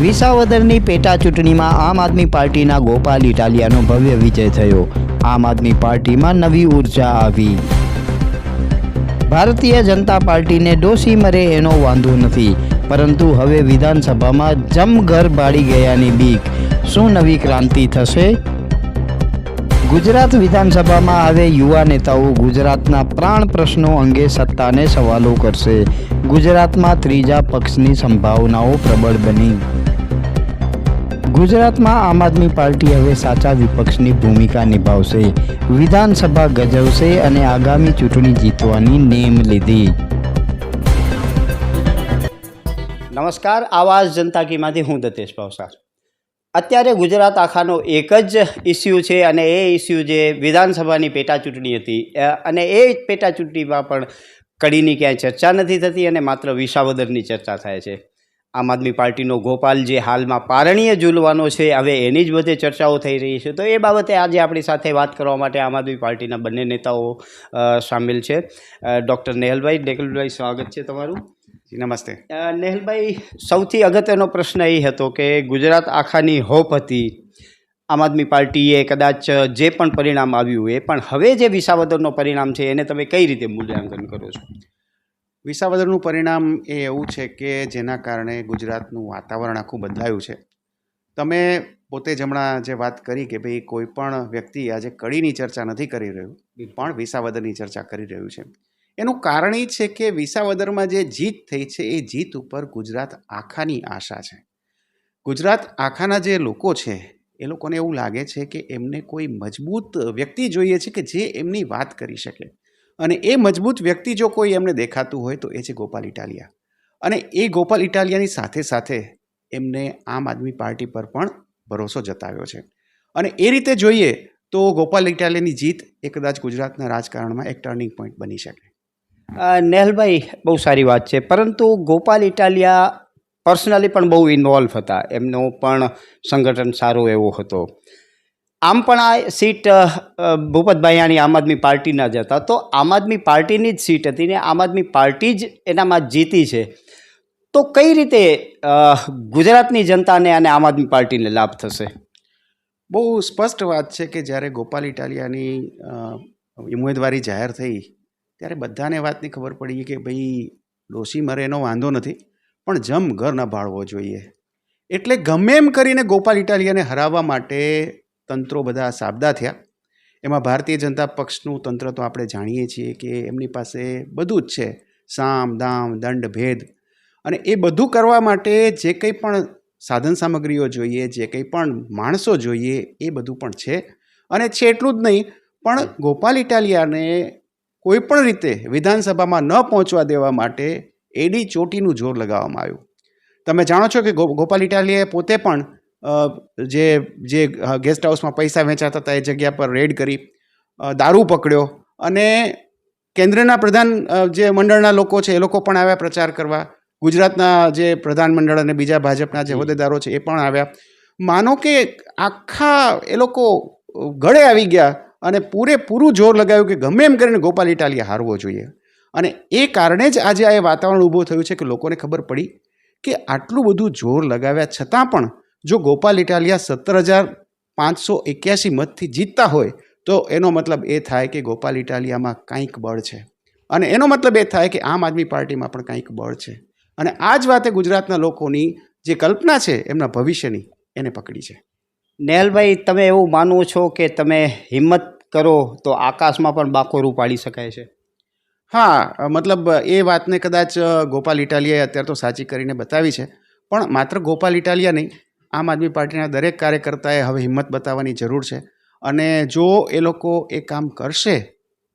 વિસાવદરની પેટા ચૂંટણીમાં આમ આદમી પાર્ટીના ગોપાલ ઇટાલિયાનો ભવ્ય વિજય થયો. આમ આદમી પાર્ટીમાં નવી ઊર્જા આવી. ભારતીય જનતા પાર્ટીને ડોસી મરે એનો વાંધો નથી. પરંતુ હવે વિધાનસભામાં જમઘર બાળી ગયાની બીક. શું નવી ક્રાંતિ થશે? ગુજરાત વિધાનસભામાં હવે યુવા નેતાઓ ગુજરાતના પ્રાણ પ્રશ્નો અંગે સત્તાને સવાલો કરશે. ગુજરાતમાં ત્રીજા પક્ષની સંભાવનાઓ પ્રબળ બની. ગુજરાતમાં આમ આદમી પાર્ટી હવે સાચા વિપક્ષની ભૂમિકા નિભાવશે. વિધાનસભા ગજવશે અને આગામી ચૂંટણી જીતવાની નેમ લીધી. નમસ્કાર, આવાજ જનતા કીમાંથી હું દતેશ ભાવસાર. અત્યારે ગુજરાત આખાનો એક જ ઇસ્યુ છે અને એ ઇસ્યુ જે વિધાનસભાની પેટા ચૂંટણી હતી અને એ પેટા ચૂંટણીમાં પણ કડીની ક્યાંય ચર્ચા નથી થતી અને માત્ર વિસાવદરની ચર્ચા થાય છે. આમ આદમી પાર્ટીનો ગોપાલ જે હાલમાં પારણીય ઝૂલવાનો છે હવે એની જ બધે ચર્ચાઓ થઈ રહી છે. તો એ બાબતે આજે આપણી સાથે વાત કરવા માટે આમ આદમી પાર્ટીના બંને નેતાઓ સામેલ છે. ડૉક્ટર નેહલભાઈ નેહલભાઈ સ્વાગત છે તમારું. નમસ્તે. નેહલભાઈ સૌથી અગત્યનો પ્રશ્ન એ હતો કે ગુજરાત આખાની હોપ હતી આમ આદમી પાર્ટીએ કદાચ જે પણ પરિણામ આવ્યું એ પણ હવે જે વિસાવદરનો પરિણામ છે એને તમે કઈ રીતે મૂલ્યાંકન કરો છો? વિસાવદરનું પરિણામ એ એવું છે કે જેના કારણે ગુજરાતનું વાતાવરણ આખું બદલાયું છે. તમે પોતે જ હમણાં જે વાત કરી કે ભાઈ કોઈ પણ વ્યક્તિ આજે કડીની ચર્ચા નથી કરી રહ્યું, પણ વિસાવદરની ચર્ચા કરી રહ્યું છે. એનું કારણ એ છે કે વિસાવદરમાં જે જીત થઈ છે, એ જીત ઉપર ગુજરાત આખાની આશા છે. ગુજરાત આખાના જે લોકો છે, એ લોકોને એવું લાગે છે કે એમને કોઈ મજબૂત વ્યક્તિ જોઈએ છે કે જે એમની વાત કરી શકે. અને એ મજબૂત વ્યક્તિ જો કોઈ એમને દેખાતું હોય તો એ છે ગોપાલ ઇટાલિયા. અને એ ગોપાલ ઇટાલિયાની સાથે સાથે એમને આમ આદમી પાર્ટી પર પણ ભરોસો જતાવ્યો છે. અને એ રીતે જોઈએ તો ગોપાલ ઇટાલિયાની જીત એ કદાચ ગુજરાતના રાજકારણમાં એક ટર્નિંગ પોઈન્ટ બની શકે. નેહલભાઈ, બહુ સારી વાત છે. પરંતુ ગોપાલ ઇટાલિયા પર્સનલી પણ બહુ ઇન્વોલ્વ હતા. એમનો પણ સંગઠન સારો એવો હતો. આમ પણ આ સીટ અ, આમ આદમી પાર્ટીના જ હતા. તો આમ આદમી પાર્ટીની જ સીટ હતી ને આમ આદમી પાર્ટી જ એનામાં જીતી છે. તો કઈ રીતે ગુજરાતની જનતાને અને આમ આદમી પાર્ટીને લાભ થશે? બહુ સ્પષ્ટ વાત છે કે જ્યારે ગોપાલ ઇટાલિયાની ઉમેદવારી જાહેર થઈ ત્યારે બધાને વાતની ખબર પડી કે ભાઈ ડોશી મરે એનો વાંધો નથી પણ જમ ઘર ન ભાળવો જોઈએ. એટલે ગમે એમ કરીને ગોપાલ ઇટાલિયાને હરાવવા માટે તંત્રો બધા સાબદા થયા. એમાં ભારતીય જનતા પક્ષનું તંત્ર તો આપણે જાણીએ છીએ કે એમની પાસે બધું જ છે. સામ, દામ, દંડ, ભેદ. અને એ બધું કરવા માટે જે કંઈ પણ સાધન સામગ્રીઓ જોઈએ, જે કંઈ પણ માણસો જોઈએ, એ બધું પણ છે. અને છે એટલું જ નહીં, પણ ગોપાલ ઇટાલિયાને કોઈ પણ રીતે વિધાનસભામાં ન પહોંચવા દેવા માટે એડી ચોટીનું જોર લગાવવામાં આવ્યું. તમે જાણો છો કે ગો- ગોપાલ ઇટાલિયાએ પોતે પણ જે જે ગેસ્ટ હાઉસમાં પૈસા વેચાતા હતા એ જગ્યા પર રેડ કરી દારૂ પકડ્યો અને કેન્દ્રના પ્રધાન જે મંડળના લોકો છે એ લોકો પણ આવ્યા પ્રચાર કરવા. ગુજરાતના જે પ્રધાનમંડળ અને બીજા ભાજપના જે હોદ્દેદારો છે એ પણ આવ્યા. માનો કે આખા એ લોકો ગળે આવી ગયા અને પૂરેપૂરું જોર લગાવ્યું કે ગમે એમ કરીને ગોપાલ ઇટાલિયા હારવો જોઈએ. અને એ કારણે જ આજે આ એ વાતાવરણ ઊભું થયું છે કે લોકોને ખબર પડી કે આટલું બધું જોર લગાવ્યા છતાં પણ જો ગોપાલ ઇટાલિયા સત્તર હજાર પાંચસો એક્યાસી મતથી જીતતા હોય તો એનો મતલબ એ થાય કે ગોપાલ ઇટાલિયામાં કંઈક બળ છે. અને એનો મતલબ એ થાય કે આમ આદમી પાર્ટીમાં પણ કંઈક બળ છે. અને આ જ વાતે ગુજરાતના લોકોની જે કલ્પના છે એમના ભવિષ્યની એને પકડી છે. નેહલભાઈ તમે એવું માનવો છો કે તમે હિંમત કરો તો આકાશમાં પણ બાકોરું પાડી શકાય છે? હા મતલબ એ વાતને કદાચ ગોપાલ ઇટાલિયાએ અત્યારે તો સાચી કરીને બતાવી છે. પણ માત્ર ગોપાલ ઇટાલિયા નહીં આમ આદમી પાર્ટીના દરેક કાર્યકર્તાએ હવે હિંમત બતાવવાની જરૂર છે. અને જો એ લોકો એ કામ કરશે,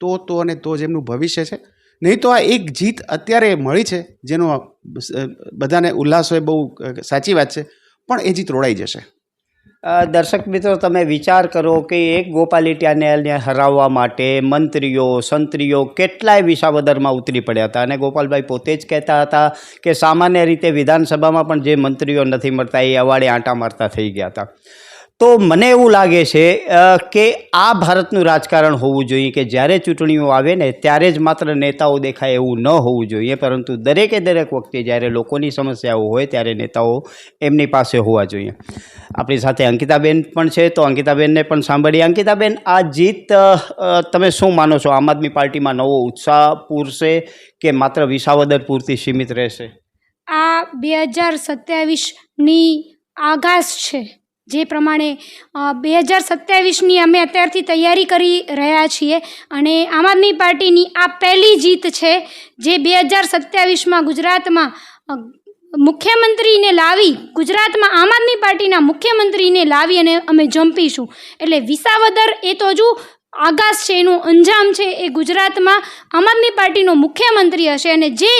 તો તો અને તો જ એમનું ભવિષ્ય છે. નહીં તો આ એક જીત અત્યારે મળી છે, જેનો બધાને ઉલ્લાસ હોય, બહુ સાચી વાત છે, પણ એ જીત રોડાઈ જશે. દર્શક મિત્રો, તમે વિચાર કરો કે એક ગોપાલ ઇટાલિયાને હરાવવા માટે મંત્રીઓ, સંત્રીઓ કેટલાય વિસાવદરમાં ઉતરી પડ્યા હતા અને ગોપાલભાઈ પોતે જ કહેતા હતા કે સામાન્ય રીતે વિધાનસભામાં પણ જે મંત્રીઓ નથી મળતા, એ અવાડે આંટા મારતા થઈ ગયા હતા. તો મને એવું લાગે છે કે આ ભારતનું રાજકારણ હોવું જોઈએ કે જ્યારે ચૂંટણીઓ આવે ને ત્યારે જ માત્ર નેતાઓ દેખાય એવું ન હોવું જોઈએ, પરંતુ દરેકે દરેક વખતે જ્યારે લોકોની સમસ્યાઓ હોય ત્યારે નેતાઓ એમની પાસે હોવા જોઈએ. આપણી સાથે અંકિતાબેન પણ છે, તો અંકિતાબેનને પણ સાંભળીએ. અંકિતાબેન, આ જીત તમે શું માનો છો? આમ આદમી પાર્ટીમાં નવો ઉત્સાહ પૂરશે કે માત્ર વિસાવદર પૂરતી સીમિત રહેશે? આ બે હજાર સત્યાવીસની આગાશ છે. જે પ્રમાણે બે હજાર સત્યાવીસની અમે અત્યારથી તૈયારી કરી રહ્યા છીએ અને આમ આદમી પાર્ટીની આ પહેલી જીત છે જે બે હજાર સત્યાવીસમાં ગુજરાતમાં મુખ્યમંત્રીને લાવી, ગુજરાતમાં આમ આદમી પાર્ટીના મુખ્યમંત્રીને લાવી અને અમે જંપીશું. એટલે વિસાવદર એ તો હજુ આગાશ છે, એનું અંજામ છે, એ ગુજરાતમાં આમ આદમી પાર્ટીનો મુખ્યમંત્રી હશે અને જે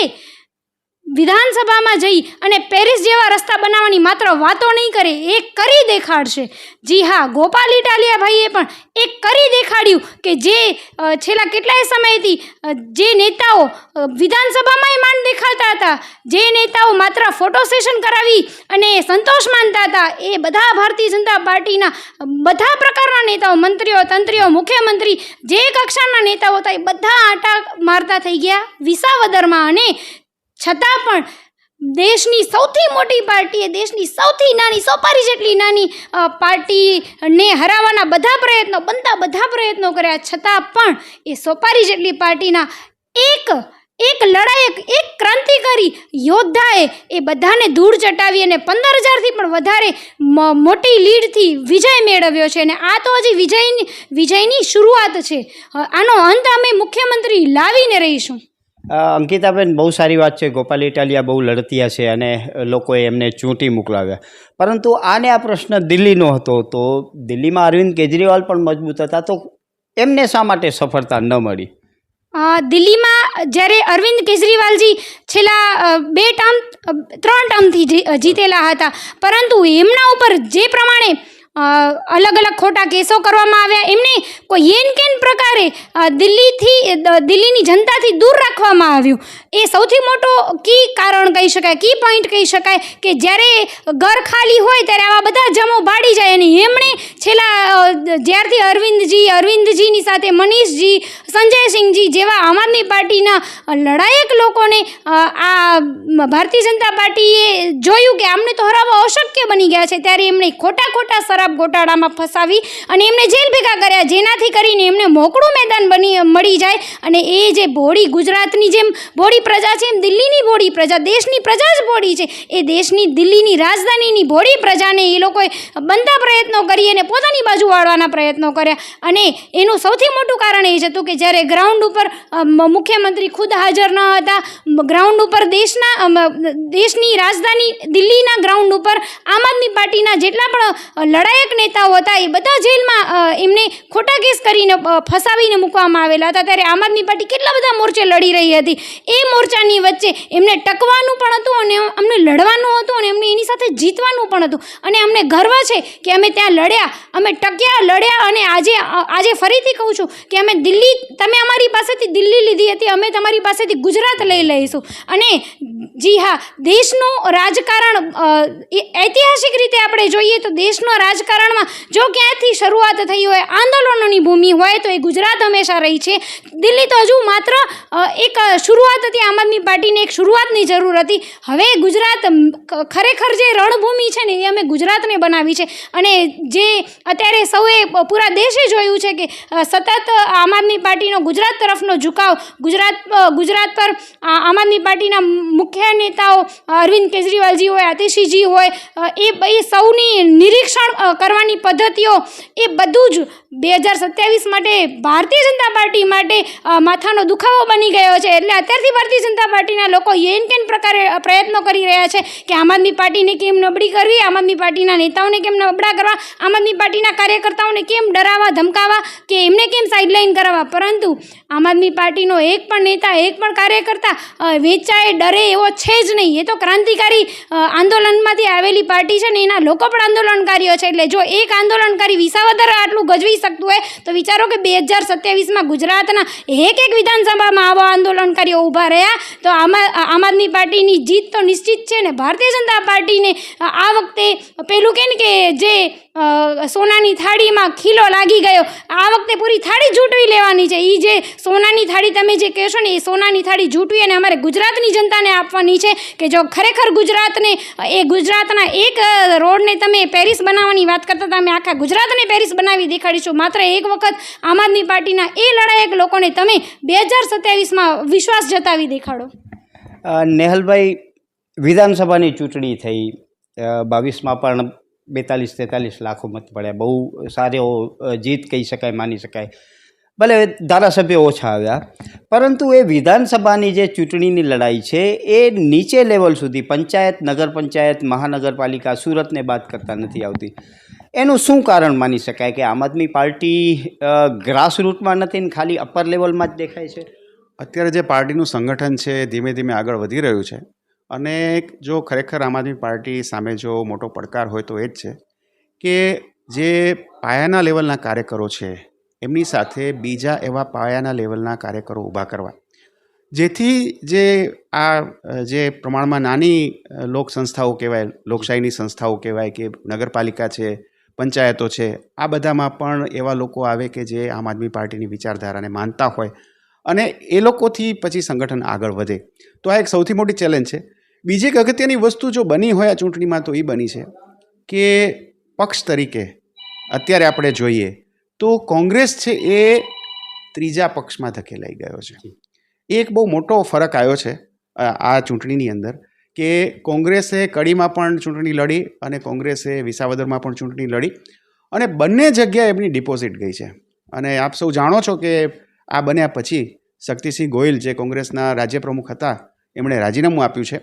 વિધાનસભામાં જઈ અને પેરિસ જેવા રસ્તા બનાવવાની માત્ર વાતો નહીં કરે, એ કરી દેખાડશે. જી હા, ગોપાલ ઇટાલિયા ભાઈએ પણ એ કરી દેખાડ્યું કે જે છેલ્લા કેટલાય સમયથી જે નેતાઓ વિધાનસભામાંય માંડ દેખાડતા હતા, જે નેતાઓ માત્ર ફોટો સેશન કરાવી અને સંતોષ માનતા હતા, એ બધા ભારતીય જનતા પાર્ટીના બધા પ્રકારના નેતાઓ, મંત્રીઓ, તંત્રીઓ, મુખ્યમંત્રી, જે કક્ષાના નેતાઓ હતા, એ બધા આટા મારતા થઈ ગયા, વિસાવદરમાં અને છતાં પણ દેશની સૌથી મોટી પાર્ટીએ દેશની સૌથી નાની, સોપારી જેટલી નાની પાર્ટીને હરાવવાના બધા પ્રયત્નો, બનતા બધા પ્રયત્નો કર્યા. છતાં પણ એ સોપારી જેટલી પાર્ટીના એક એક લડાયક, એક ક્રાંતિકારી યોદ્ધાએ એ બધાને ધૂળ ચટાવી અને પંદર હજારથી પણ વધારે મોટી લીડથી વિજય મેળવ્યો છે. અને આ તો હજી વિજયની વિજયની શરૂઆત છે. આનો અંત અમે મુખ્યમંત્રી લાવીને રહીશું. અંકિતાબેન, બહુ સારી વાત છે. ગોપાલ ઇટાલિયા બહુ લડતિયા છે અને લોકોએ એમને ચૂંટી મોકલાવ્યા. પરંતુ આને આ પ્રશ્ન દિલ્હીનો હતો તો દિલ્હીમાં અરવિંદ કેજરીવાલ પણ મજબૂત હતા તો એમને શા માટે સફળતા ન મળી? દિલ્હીમાં જ્યારે અરવિંદ કેજરીવાલજી છેલ્લા બે ટર્મ ત્રણ ટર્મથી જીતેલા હતા. પરંતુ એમના ઉપર જે પ્રમાણે અલગ અલગ ખોટા કેસો કરવામાં આવ્યા. એમને કોઈ એન કેન પ્રકારે દિલ્હીથી દિલ્હીની જનતાથી દૂર રાખવામાં આવ્યું. એ સૌથી મોટો કી કારણ કહી શકાય, કી પોઈન્ટ કહી શકાય કે જ્યારે ઘર ખાલી હોય ત્યારે આવા બધા જમો ભાડી જાય અને એમણે છેલ્લા જ્યારથી અરવિંદજી, અરવિંદજીની સાથે મનીષજી, સંજયસિંહજી જેવા આમ આદમી પાર્ટીના લડાયક લોકોને આ ભારતીય જનતા પાર્ટીએ જોયું કે આમને તો હરાવવા અશક્ય બની ગયા છે, ત્યારે એમણે ખોટા ખોટા શરાબ ગોટાળામાં ફસાવી અને એમને જેલ ભેગા કર્યા. જેનાથી કરીને એમને મોકળું મેદાન બની મળી જાય અને એ જે ભોળી ગુજરાતની જેમ ભોળી પ્રજા છે એમ દિલ્હીની ભોળી પ્રજા દેશની પ્રજા જ ભોળી છે એ દેશની દિલ્હીની રાજધાનીની ભોળી પ્રજાને એ લોકોએ બનતા પ્રયત્નો કરી અને પોતાની બાજુ વાળવાના પ્રયત્નો કર્યા. અને એનું સૌથી મોટું કારણ એ જ હતું કે જ્યારે ગ્રાઉન્ડ ઉપર મુખ્યમંત્રી ખુદ હાજર ન હતા ગ્રાઉન્ડ ઉપર દેશના દેશની રાજધાની દિલ્હીના ગ્રાઉન્ડ ઉપર આમ આદમી પાર્ટીના જેટલા પણ અ, લડાયક નેતાઓ હતા, એ બધા જેલમાં એમને ખોટા કેસ કરીને ફસાવીને મૂકવામાં આવેલા હતા. ત્યારે આમ આદમી પાર્ટી કેટલા બધા મોરચે લડી રહી હતી. એ મોરચાની વચ્ચે એમને ટકવાનું પણ હતું અને અમને લડવાનું હતું અને એમને એની સાથે જીતવાનું પણ હતું. અને અમને ગર્વ છે કે અમે ત્યાં લડ્યા, અમે ટક્યા, લડ્યા અને આજે આજે ફરીથી કહું છું કે અમે દિલ્હી, તમે અમારી પાસેથી દિલ્હી લીધી હતી, અમે તમારી પાસેથી ગુજરાત લઈ લઈશું. અને જી હા, દેશનું રાજકારણ ઐતિહાસિક રીતે આપણે જોઈએ તો દેશના રાજકારણમાં જો ક્યાંથી શરૂઆત થઈ હોય, આંદોલનોની ભૂમિ હોય તો એ ગુજરાત હંમેશા રહી છે. દિલ્હી તો હજુ માત્ર એક શરૂઆત હતી, આમ આદમી પાર્ટીને એક શરૂઆતની જરૂર હતી. હવે ગુજરાત ખરેખર જે રણભૂમિ છે ને, એ અમે ગુજરાતને બનાવી છે. અને જે અત્યારે સૌએ પૂરા દેશે જોયું છે કે સતત આમ આદમી પાર્ટીનો ગુજરાત તરફનો ઝુકાવ, ગુજરાત ગુજરાત પર આમ આદમી પાર્ટીના મુખ્ય નેતાઓ, અરવિંદ કેજરીવાલજી હોય, આતિશીજી હોય એ એ સૌની નિરીક્ષણ કરવાની પદ્ધતિઓ, એ બધું જ બે હજાર સત્યાવીસ માટે ભારતીય જનતા પાર્ટી માટે માથાનો દુખાવો બની ગયો છે. એટલે અત્યારથી ભારતીય જનતા પાર્ટીના લોકો એન કેન પ્રકારે પ્રયત્નો કરી રહ્યા છે કે આમ આદમી પાર્ટીને કેમ નબળી કરવી, આમ આદમી પાર્ટીના નેતાઓને કેમ નબળા કરવા, આમ આદમી પાર્ટીના કાર્યકર્તાઓને કેમ ડરાવવા, ધમકાવવા કે એમને કેમ સાઇડલાઇન કરાવવા. પરંતુ આમ આદમી પાર્ટીનો એક પણ નેતા, એક પણ કાર્યકર્તા વેચાય, ડરે એવો છે જ નહીં. એ તો ક્રાંતિકારી આંદોલનમાંથી આવેલી પાર્ટી છે ને એના લોકો પણ આંદોલનકારીઓ છે. એટલે જો એક આંદોલનકારી વિસાવદર આટલું ગજવી શકતું હોય? તો વિચારો કે બે હજાર સત્યાવીસમાં ગુજરાતના એક એક વિધાનસભામાં આવા આંદોલનકારીઓ ઊભા રહ્યા, તો આમાં, આમ આદમી પાર્ટીની જીત તો નિશ્ચિત છે ને? ભારતીય જનતા પાર્ટીને આ વખતે પેલું કે ને કે જે સોનાની થાળીમાં ખીલો લાગી ગયો. આ વખતે પૂરી થાળી જૂટવી લેવાની છે. એ જે સોનાની થાળી તમે જે કહેશો ને, એ સોનાની થાળી જૂટવી અને અમારે ગુજરાતની જનતાને આપવાની છે કે જો ખરેખર ગુજરાતને, એ ગુજરાતના એક રોડને તમે પેરિસ બનાવવાની વાત કરતા તમે આખા ગુજરાતને પેરિસ બનાવી દેખાડીશું. માત્ર એક વખત આમ આદમી પાર્ટીના એ લડાયક લોકોને તમે બે હજાર સત્યાવીસમાં વિશ્વાસ જતાવી દેખાડો. નેહલભાઈ, વિધાનસભાની ચૂંટણી થઈ. બાવીસમાં પણ બેતાલીસ તેતાલીસ લાખો મત પડ્યા. બહુ સારો જીત કહી શકાય, માની શકાય. ભલે ધારાસભ્યો ઓછા આવ્યા, પરંતુ એ વિધાનસભાની જે ચૂંટણીની લડાઈ છે, એ નીચે લેવલ સુધી પંચાયત, નગર પંચાયત, મહાનગરપાલિકા સુરતને બાદ કરતા નથી આવતી. એનું શું કારણ માની શકાય કે આમ આદમી પાર્ટી ગ્રાસરૂટમાં નથી ને ખાલી અપર લેવલમાં જ દેખાય છે? અત્યારે જે પાર્ટીનું સંગઠન છે ધીમે ધીમે આગળ વધી રહ્યું છે. અને જો ખરેખર આમ આદમી પાર્ટી સામે જો મોટો પડકાર હોય તો એ જ છે કે જે પાયાના લેવલના કાર્યકરો છે, એમની સાથે બીજા એવા પાયાના લેવલના કાર્યકરો ઊભા કરવા. જેથી જે આ, જે પ્રમાણમાં નાની લોક સંસ્થાઓ કહેવાય, લોકશાહીની સંસ્થાઓ કહેવાય કે નગરપાલિકા છે, પંચાયતો છે, આ બધામાં પણ એવા લોકો આવે કે જે આમ આદમી પાર્ટીની વિચારધારાને માનતા હોય. અને એ લોકોથી પછી સંગઠન આગળ વધે. તો આ એક સૌથી મોટી ચેલેન્જ છે. બીજી એક અગત્યની વસ્તુ જો બની હોય આ ચૂંટણીમાં, તો એ બની છે કે પક્ષ તરીકે અત્યારે આપણે જોઈએ, તો કોંગ્રેસ છે એ ત્રીજા પક્ષમાં ધકેલાઈ ગયો છે. એ એક બહુ મોટો ફરક આવ્યો છે આ ચૂંટણીની અંદર કે કોંગ્રેસે કડીમાં પણ ચૂંટણી લડી અને કોંગ્રેસે વિસાવદરમાં પણ ચૂંટણી લડી અને બંને જગ્યાએ એમની ડિપોઝિટ ગઈ છે. અને આપ સૌ જાણો છો કે આ બન્યા પછી શક્તિસિંહ ગોહિલ જે કોંગ્રેસના રાજ્ય પ્રમુખ હતા, એમણે રાજીનામું આપ્યું છે.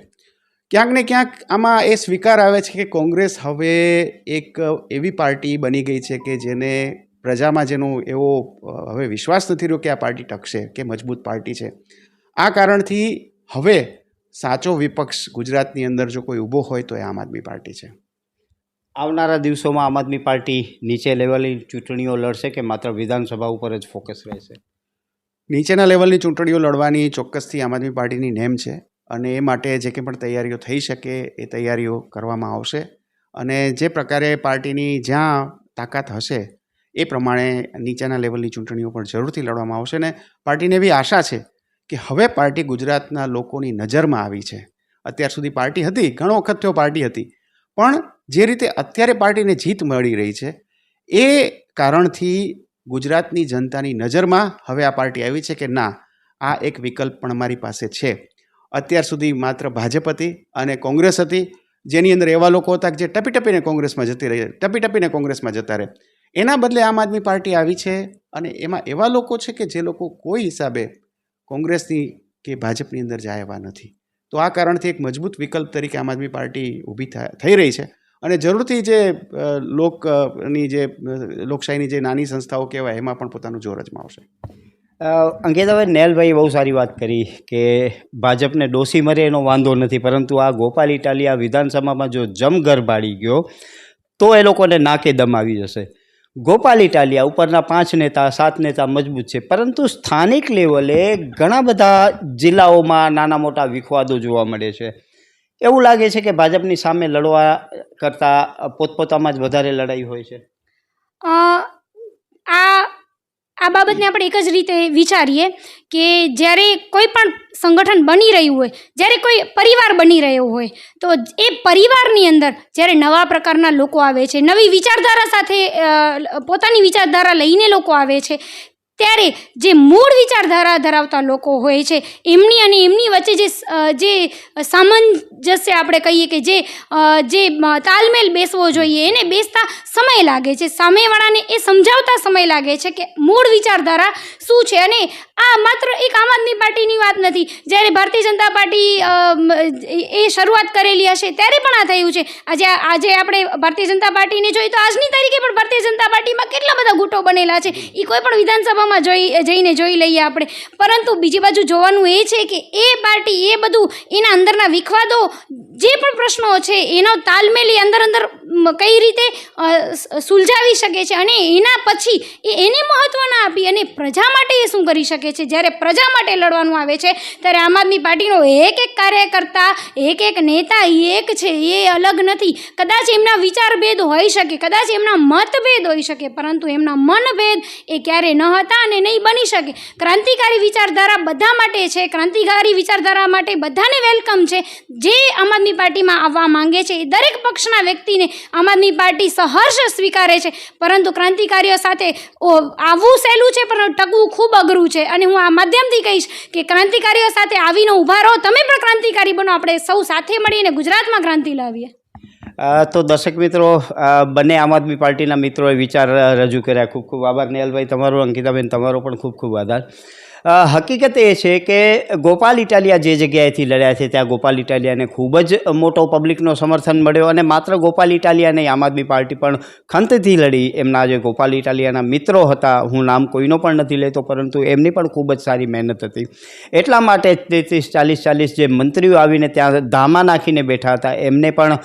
ક્યાંક ને ક્યાંક આમાં એ સ્વીકાર આવે છે કે કોંગ્રેસ હવે એક એવી પાર્ટી બની ગઈ છે કે જેને પ્રજામાં જેનો એવો હવે વિશ્વાસ નથી રહ્યો કે આ પાર્ટી ટકશે કે મજબૂત પાર્ટી છે. આ કારણથી હવે સાચો વિપક્ષ ગુજરાતની અંદર જો કોઈ ઊભો હોય તો એ આમ આદમી પાર્ટી છે. આવનારા દિવસોમાં આમ આદમી પાર્ટી નીચે લેવલની ચૂંટણીઓ લડશે કે માત્ર વિધાનસભા ઉપર જ ફોકસ રહેશે? નીચેના લેવલની ચૂંટણીઓ લડવાની ચોક્કસથી આમ આદમી પાર્ટીની નેમ છે. અને એ માટે જે કંઈ પણ તૈયારીઓ થઈ શકે એ તૈયારીઓ કરવામાં આવશે. અને જે પ્રકારે પાર્ટીની જ્યાં તાકાત હશે, એ પ્રમાણે નીચેના લેવલની ચૂંટણીઓ પણ જરૂરથી લડવામાં આવશે ને પાર્ટીને એવી આશા છે કે હવે પાર્ટી ગુજરાતના લોકોની નજરમાં આવી છે. અત્યાર સુધી પાર્ટી હતી, ઘણો વખત થયો પાર્ટી હતી, પણ જે રીતે અત્યારે પાર્ટીને જીત મળી રહી છે, એ કારણથી ગુજરાતની જનતાની નજરમાં હવે આ પાર્ટી આવી છે કે ના, આ એક વિકલ્પ પણ અમારી પાસે છે. અત્યાર સુધી માત્ર ભાજપ હતી અને કોંગ્રેસ હતી. જેની અંદર એવા લોકો હતા કે જે ટપી ટપીને કોંગ્રેસમાં જતી રહી ટપી ટપીને કોંગ્રેસમાં જતા રહે. એના બદલે આમ આદમી પાર્ટી આવી છે અને એમાં એવા લોકો છે કે જે લોકો કોઈ હિસાબે કોંગ્રેસની કે ભાજપની અંદર જાય એવા નથી. તો આ કારણથી એક મજબૂત વિકલ્પ તરીકે આમ આદમી પાર્ટી ઊભી થઈ રહી છે. અને જરૂરથી જે અ, લોક અ, ની જે લોકશાહીની જે નાની સંસ્થાઓ કહેવાય એમાં પણ પોતાનું જોર અજમાવશે. અંકિતાભાઈ નેલભાઈ બહુ સારી વાત કરી કે ભાજપને ડોસી મરે એનો વાંધો નથી, પરંતુ આ ગોપાલ ઇટાલિયા વિધાનસભામાં જો જમઘર બાળી ગયો, તો એ લોકોને નાકે દમ આવી જશે. ગોપાલ ઇટાલિયા ઉપરના પાંચ નેતા, સાત નેતા મજબૂત છે, પરંતુ સ્થાનિક લેવલે ઘણા બધા જિલ્લાઓમાં નાના મોટા વિખવાદો જોવા મળે છે. એવું લાગે છે કે ભાજપની સામે લડવા કરતાં પોતપોતામાં જ વધારે લડાઈ હોય છે. આ આ બાબતને આપણે એક જ રીતે વિચારીએ કે જ્યારે કોઈ પણ સંગઠન બની રહ્યું હોય, જ્યારે કોઈ પરિવાર બની રહ્યો હોય, તો એ પરિવારની અંદર જ્યારે નવા પ્રકારના લોકો આવે છે, નવી વિચારધારા સાથે પોતાની વિચારધારા લઈને લોકો આવે છે ત્યારે જે મૂળ વિચારધારા ધરાવતા લોકો હોય છે, એમની અને એમની વચ્ચે જે જે સામંજસ્ય આપણે કહીએ કે જે જે તાલમેલ બેસવો જોઈએ, એને બેસતા સમય લાગે છે. સામેવાળાને એ સમજાવતા સમય લાગે છે કે મૂળ વિચારધારા શું છે અને આ માત્ર એક આમ આદમી પાર્ટીની વાત નથી. જ્યારે ભારતીય જનતા પાર્ટી એ શરૂઆત કરેલી હશે ત્યારે પણ આ થયું છે. આજે આજે આપણે ભારતીય જનતા પાર્ટીને જોઈએ તો આજની તારીખે પણ ભારતીય જનતા પાર્ટીમાં કેટલા બધા ગુટો બનેલા છે. એ કોઈ પણ વિધાનસભામાં જોઈ જઈને જોઈ લઈએ આપણે. પરંતુ બીજી બાજુ જોવાનું એ છે કે એ પાર્ટી, એ બધું એના અંદરના વિખવાદો, જે પણ પ્રશ્નો છે, એનો તાલમેલી અંદર અંદર કઈ રીતે સુલઝાવી શકે છે અને એના પછી એ એને મહત્ત્વ ના આપી અને પ્રજા માટે એ શું કરી શકે છે? જ્યારે પ્રજા માટે લડવાનું આવે છે, ત્યારે આમ આદમી પાર્ટીનો એક એક કાર્યકર્તા, એક એક નેતા એક છે, એ અલગ નથી. કદાચ એમના વિચારભેદ હોઈ શકે, કદાચ એમના મતભેદ હોઈ શકે, પરંતુ એમના મનભેદ એ ક્યારેય ન હતા અને નહીં બની શકે. ક્રાંતિકારી વિચારધારા બધા માટે છે, ક્રાંતિકારી વિચારધારા માટે બધાને વેલકમ છે. જે આમ આદમી પાર્ટીમાં આવવા માંગે છે, એ દરેક પક્ષના વ્યક્તિને આમ આદમી પાર્ટી સહર્ષ સ્વીકારે છે. પરંતુ ક્રાંતિકારીઓ સાથે આવવું સહેલું છે પણ ટકવું ખૂબ અઘરું છે. અને હું આ માધ્યમથી કહીશ કે ક્રાંતિકારીઓ સાથે આવીને ઊભા રહો. તમે પણ ક્રાંતિકારી બનો. આપણે સૌ સાથે મળીને ગુજરાતમાં ક્રાંતિ લાવીએ. તો દર્શક મિત્રો બંને આમ આદમી પાર્ટીના મિત્રોએ વિચાર રજૂ કર્યા. ખૂબ ખૂબ આભાર નેહલભાઈ તમારો અંકિતાબેન તમારો પણ ખૂબ ખૂબ આભાર. અ, હકીકત એ છે કે ગોપાલ ઇટાલિયા જે જગ્યાએથી લડ્યા છે, ત્યાં ગોપાલ ઇટાલિયાને ખૂબ જ મોટો પબ્લિકનો સમર્થન મળ્યો અને માત્ર ગોપાલ ઇટાલિયા નહીં, આમ આદમી પાર્ટી પણ ખંતથી લડી. એમના જે ગોપાલ ઇટાલિયાના મિત્રો હતા, હું નામ કોઈનો પણ નથી લેતો, પરંતુ એમની પણ ખૂબ જ સારી મહેનત હતી. એટલા માટે તેત્રીસ, ચાલીસ ચાલીસ જે મંત્રીઓ આવીને ત્યાં ધામા નાખીને બેઠા હતા, એમને પણ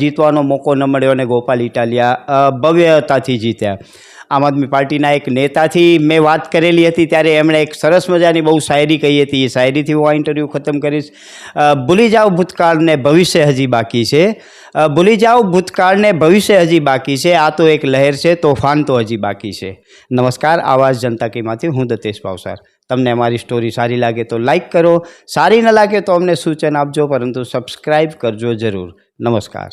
જીતવાનો મોકો ન મળ્યો અને ગોપાલ ઇટાલિયા ભવ્યતાથી જીત્યા. આમ આદમી પાર્ટીના એક નેતાથી મેં વાત કરેલી હતી ત્યારે એમણે એક સરસ મજાની બહુ શાયરી કહી હતી. એ શાયરીથી હું આ ઇન્ટરવ્યૂ ખતમ કરીશ. ભૂલી જાઓ ભૂતકાળને ભવિષ્ય હજી બાકી છે. ભૂલી જાઓ ભૂતકાળને ભવિષ્ય હજી બાકી છે. આ તો એક લહેર છે, તોફાન તો હજી બાકી છે. નમસ્કાર, આવાજ જનતા કીમાંથી? હું દતેશ ભાવસાર. તમને અમારી સ્ટોરી સારી લાગે તો લાઇક કરો. સારી ન લાગે તો અમને સૂચન આપજો, પરંતુ સબસ્ક્રાઈબ કરજો જરૂર. નમસ્કાર.